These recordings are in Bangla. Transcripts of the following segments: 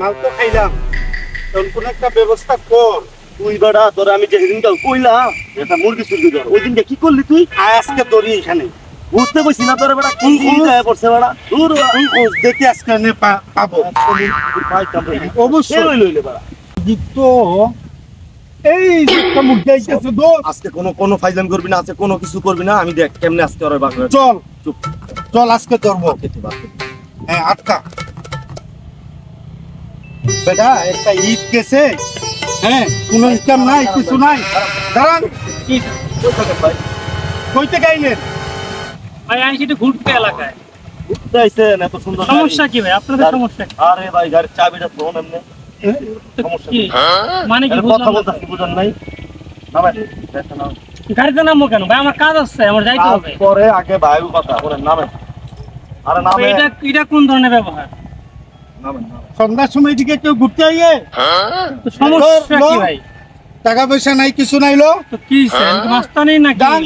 মাল তো খাইলাম। তোর কোন একটা ব্যবস্থা কর। তুই বেড়া তোর আমি কইলাম এটা মুরগি ধর। ওই দিনটা কি করলি তুই? আজকে ধরি এখানে। বুঝতে কইছি না তোর বেড়া কোন কোন গায়ে পড়ছে বেড়া? দূর দেখে আজকে নে পাবো। অবশ্যই। লইলো বেড়া? তো এই একটা আজকে কোনো কোনো ফাইজান করবি না আজকে কোনো কিছু করবি না। আমি দেখ কেমনে আজকে ওর চল। চুপ। চল আজকে ধরবো। পার হ্যাঁ আটকা। বেটা একটা ঈদ গেছে হ্যাঁ কোনো ইনকাম নাই কিছু নাই। দাঁড়ান। কইতে গাইলেন ভাই আমি সেটা ঘুরতে এলাকায়। ঘুরতে আইছেন এত সুন্দর সমস্যা কি ভাই? আপনাদের সমস্যা আরে ভাই গাড়ির চাবিটা ফোন এমনি। সমস্যা মানে কি কথা নাই। গাড়িতে নামবো কেন? ভাই আমার কাজ আছে আমার যাইতে হবে। পরে আগে কথা আরে তো এটা এটা কোন ধরনের ব্যবহার। সন্ধ্যার সময় দিকে কেউ ঘুরতে আইয়ে? সমস্যা কি ভাই? টাকা পয়সা নাই কিছু নাই লো। তো কি স্যার মাস্তানি না কি ডান।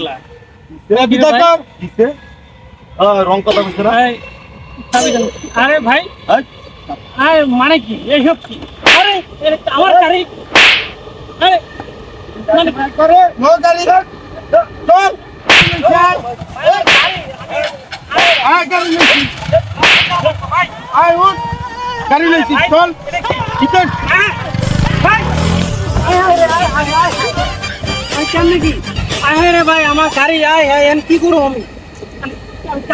বিদা কর কিসে? রং কথা বলছে না। আরে ভাই আরে মানে কি? এইসব কি? আরে আমার গাড়ি। আরে মানে করে লো গাড়ি। চল আয় গাড়ি আয় উঠ গাড়ি লইছি চল ঠিক আছে ভাই আয় আয় রে, আয় আয় আয় আয় কেমনে কি আয় রে ভাই আমার গাড়ি আয় আয় এন কি করব আমি